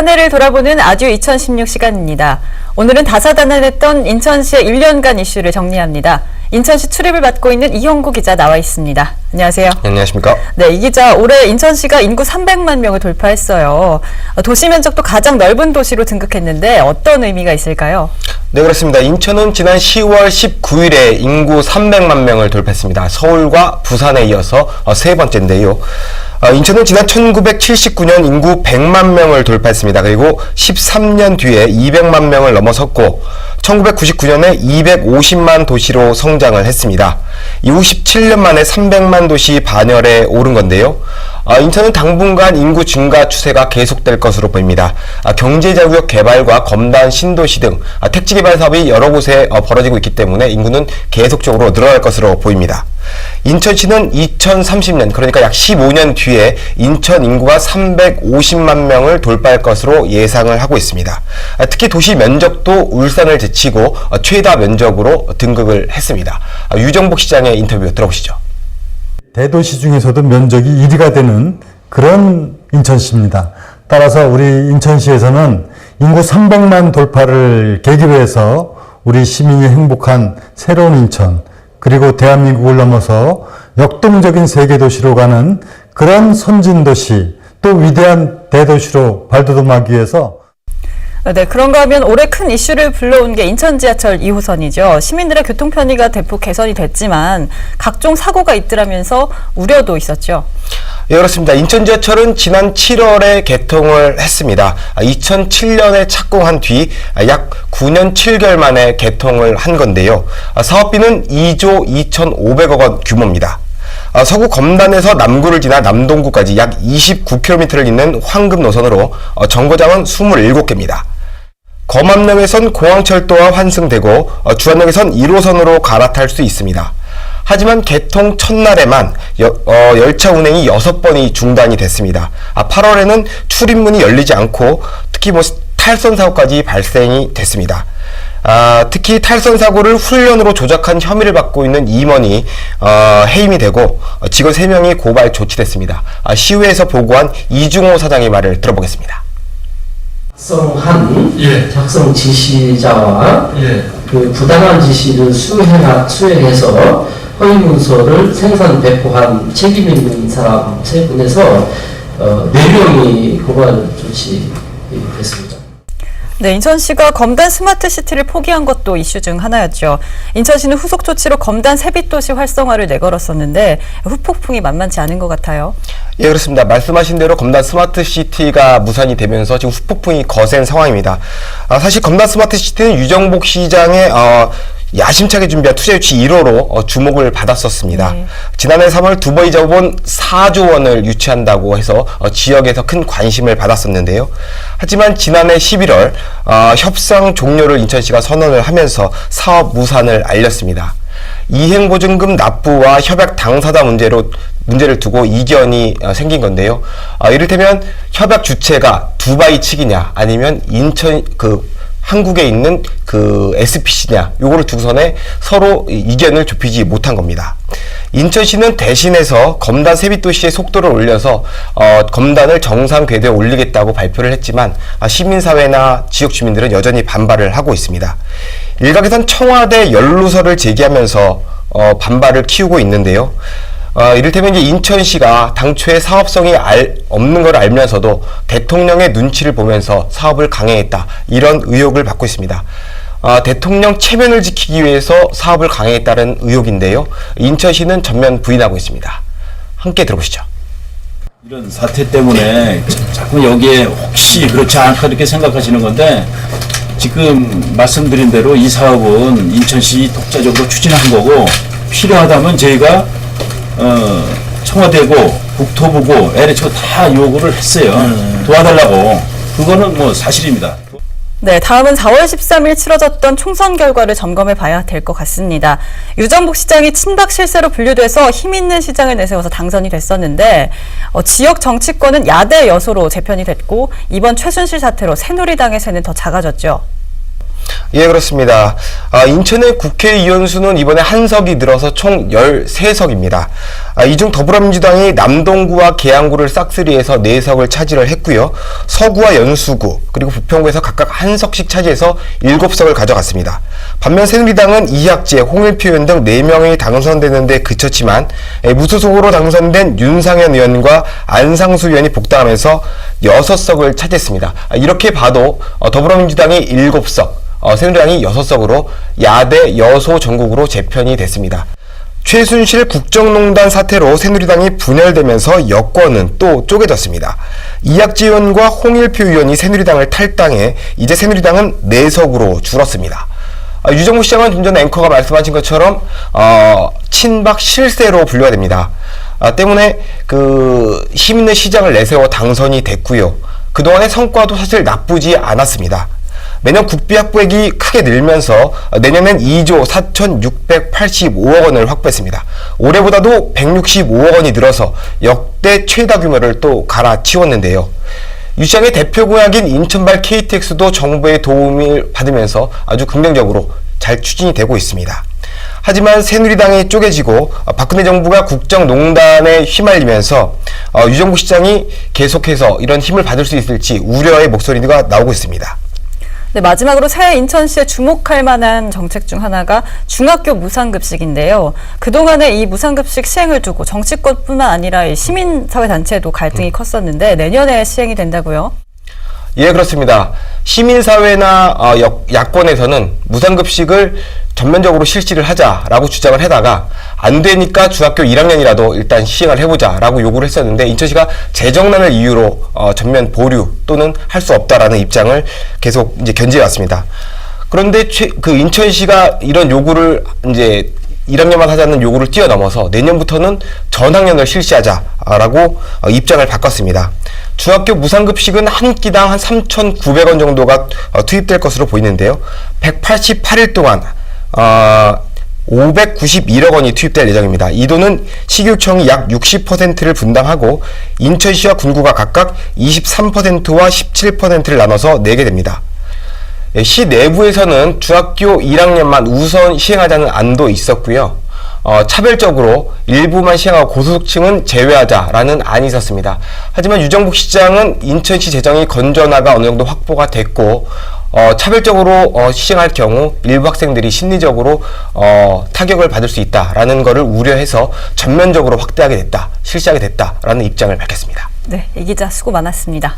한 해를 돌아보는 아주 2016 시간입니다. 오늘은 다사다난했던 인천시의 1년간 이슈를 정리합니다. 인천시 출입을 맡고 있는 이형구 기자 나와 있습니다. 안녕하세요. 안녕하십니까? 네, 이 기자 올해 인천시가 인구 300만 명을 돌파했어요. 어, 도시 면적도 가장 넓은 도시로 등극했는데 어떤 의미가 있을까요? 네, 그렇습니다. 인천은 지난 10월 19일에 인구 300만 명을 돌파했습니다. 서울과 부산에 이어서 어, 세 번째인데요. 어, 인천은 지난 1979년 인구 100만 명을 돌파했습니다. 그리고 13년 뒤에 200만 명을 넘어섰고 1999년에 250만 도시로 성장을 했습니다. 이후 17년 만에 300만 도시 반열에 오른 건데요. 아, 인천은 당분간 인구 증가 추세가 계속될 것으로 보입니다. 아, 경제자구역 개발과 검단 신도시 등 아, 택지 개발 사업이 여러 곳에 어, 벌어지고 있기 때문에 인구는 계속적으로 늘어날 것으로 보입니다. 인천시는 2030년 그러니까 약 15년 뒤에 인천 인구가 350만 명을 돌파할 것으로 예상을 하고 있습니다. 아, 특히 도시 면적도 울산을 제치고 어, 최다 면적으로 등극을 했습니다. 아, 유정복 시장의 인터뷰 들어보시죠. 대도시 중에서도 면적이 1위가 되는 그런 인천시입니다. 따라서 우리 인천시에서는 인구 300만 돌파를 계기로 해서 우리 시민이 행복한 새로운 인천, 그리고 대한민국을 넘어서 역동적인 세계 도시로 가는 그런 선진 도시, 또 위대한 대도시로 발돋움하기 위해서 네, 그런가 하면 올해 큰 이슈를 불러온 게 인천 지하철 2호선이죠. 시민들의 교통 편의가 대폭 개선이 됐지만 각종 사고가 있더라면서 우려도 있었죠. 예, 그렇습니다. 인천 지하철은 지난 7월에 개통을 했습니다. 2007년에 착공한 뒤 약 9년 7개월 만에 개통을 한 건데요. 아, 사업비는 2조 2,500억 원 규모입니다. 아, 서구 검단에서 남구를 지나 남동구까지 약 29km를 잇는 황금 노선으로 어, 정거장은 27개입니다. 검암역에선 공항철도와 환승되고 어, 주안역에선 1호선으로 갈아탈 수 있습니다. 하지만 개통 첫날에만 여- 어, 열차 운행이 6번이 중단이 됐습니다. 아, 8월에는 출입문이 열리지 않고 특히 뭐 탈선 사고까지 발생이 됐습니다. 아, 특히 탈선 사고를 훈련으로 조작한 혐의를 받고 있는 임원이 어, 해임이 되고 어, 직원 3명이 고발 조치됐습니다. 아, 시의회에서 보고한 이중호 사장의 말을 들어보겠습니다. 작성한 예. 작성 지시자와 예. 그 부당한 지시를 수행하, 수행해서 허위 문서를 생산 배포한 책임 있는 사람 세 분에서 어, 네 명이 고발 조치됐습니다. 네, 인천시가 검단 스마트 시티를 포기한 것도 이슈 중 하나였죠. 인천시는 후속 조치로 검단 세빛도시 활성화를 내걸었었는데 후폭풍이 만만치 않은 것 같아요. 예, 그렇습니다. 말씀하신 대로 검단 스마트 시티가 무산이 되면서 지금 후폭풍이 거센 상황입니다. 아, 사실 검단 스마트 시티는 유정복 시장의 어, 야심차게 준비한 투자 유치 1호로 어, 주목을 받았었습니다. 네. 지난해 3월 두바이 자본 4조 원을 유치한다고 해서 어, 지역에서 큰 관심을 받았었는데요. 하지만 지난해 11월 어, 협상 종료를 인천시가 선언을 하면서 사업 무산을 알렸습니다. 이행보증금 납부와 협약 당사자 문제로 문제를 두고 이견이 어, 생긴 건데요. 아, 이를테면 협약 주체가 두바이 측이냐 아니면 인천 그 한국에 있는 그 SPC냐 요거를 두선에 서로 이- 이견을 좁히지 못한 겁니다. 인천시는 대신해서 검단 세빛도시의 속도를 올려서 어, 검단을 정상 궤도에 올리겠다고 발표를 했지만 아, 시민사회나 지역 주민들은 여전히 반발을 하고 있습니다. 일각에선 청와대 연루설을 제기하면서 어, 반발을 키우고 있는데요. 어, 이를테면 이제 인천시가 당초에 사업성이 알, 없는 걸 알면서도 대통령의 눈치를 보면서 사업을 강행했다. 이런 의혹을 받고 있습니다. 어, 대통령 체면을 지키기 위해서 사업을 강행했다는 의혹인데요. 인천시는 전면 부인하고 있습니다. 함께 들어보시죠. 이런 사태 때문에 자- 자꾸 여기에 혹시 그렇지 않을까 이렇게 생각하시는 건데 지금 말씀드린 대로 이 사업은 인천시 독자적으로 추진한 거고 필요하다면 저희가 어, 청와대고 국토부고 LH고 다 요구를 했어요. 도와달라고. 그거는 뭐 사실입니다. 네, 다음은 4월 13일 치러졌던 총선 결과를 점검해 봐야 될 것 같습니다. 유정복 시장이 친박 실세로 분류돼서 힘 있는 시장을 내세워서 당선이 됐었는데 어, 지역 정치권은 야대 여소로 재편이 됐고 이번 최순실 사태로 새누리당의 세는 더 작아졌죠. 예, 그렇습니다. 아, 인천의 국회의원 수는 이번에 한 석이 늘어서 총 13석입니다. 아, 이 중 더불어민주당이 남동구와 계양구를 싹쓸이해서 4석을 차지를 했고요. 서구와 연수구, 그리고 부평구에서 각각 한 석씩 차지해서 7석을 가져갔습니다. 반면 새누리당은 이학재, 홍일표 의원 등 4명이 당선되는데 그쳤지만 예, 무소속으로 당선된 윤상현 의원과 안상수 의원이 복당하면서 6석을 차지했습니다. 아, 이렇게 봐도 어, 더불어민주당이 7석, 어, 새누리당이 6석으로 야대 여소 전국으로 재편이 됐습니다. 최순실 국정농단 사태로 새누리당이 분열되면서 여권은 또 쪼개졌습니다. 이학지 의원과 홍일표 의원이 새누리당을 탈당해 이제 새누리당은 4석으로 줄었습니다. 아, 유정무 시장은 좀 전에 앵커가 말씀하신 것처럼 어, 친박 실세로 분류가 됩니다. 아, 때문에 그 힘있는 시장을 내세워 당선이 됐고요. 그동안의 성과도 사실 나쁘지 않았습니다. 매년 국비 확보액이 크게 늘면서 내년엔 2조 4,685억 원을 확보했습니다. 올해보다도 165억 원이 늘어서 역대 최다 규모를 또 갈아치웠는데요. 유 시장의 대표 공약인 인천발 KTX도 정부의 도움을 받으면서 아주 긍정적으로 잘 추진이 되고 있습니다. 하지만 새누리당이 쪼개지고 어, 박근혜 정부가 국정농단에 휘말리면서 어, 유정부 시장이 계속해서 이런 힘을 받을 수 있을지 우려의 목소리가 나오고 있습니다. 네, 마지막으로 새해 인천시에 주목할 만한 정책 중 하나가 중학교 무상급식인데요. 그동안에 이 무상급식 시행을 두고 정치권뿐만 아니라 이 시민사회단체도 갈등이 컸었는데 내년에 시행이 된다고요? 예, 그렇습니다. 시민사회나 어, 여- 야권에서는 무상급식을 전면적으로 실시를 하자라고 주장을 해다가 안 되니까 중학교 1학년이라도 일단 시행을 해보자라고 요구를 했었는데 인천시가 재정난을 이유로 어, 전면 보류 또는 할 수 없다라는 입장을 계속 이제 견지해 왔습니다. 그런데 최, 그 인천시가 이런 요구를 이제 1학년만 하자는 요구를 뛰어넘어서 내년부터는 전학년을 실시하자라고 어, 입장을 바꿨습니다. 중학교 무상급식은 한 끼당 한 3,900원 정도가 어, 투입될 것으로 보이는데요. 188일 동안 어, 591억 원이 투입될 예정입니다. 이 돈은 식육청이 약 60%를 분담하고 인천시와 군구가 각각 23%와 17%를 나눠서 내게 됩니다. 예, 시 내부에서는 중학교 1학년만 우선 시행하자는 안도 있었고요. 어, 차별적으로 일부만 시행하고 고소득층은 제외하자라는 안이 있었습니다. 하지만 유정복 시장은 인천시 재정이 건전화가 어느 정도 확보가 됐고 어, 차별적으로 어, 시행할 경우 일부 학생들이 심리적으로 어, 타격을 받을 수 있다라는 것을 우려해서 전면적으로 확대하게 됐다, 실시하게 됐다라는 입장을 밝혔습니다. 네, 이 기자 수고 많았습니다.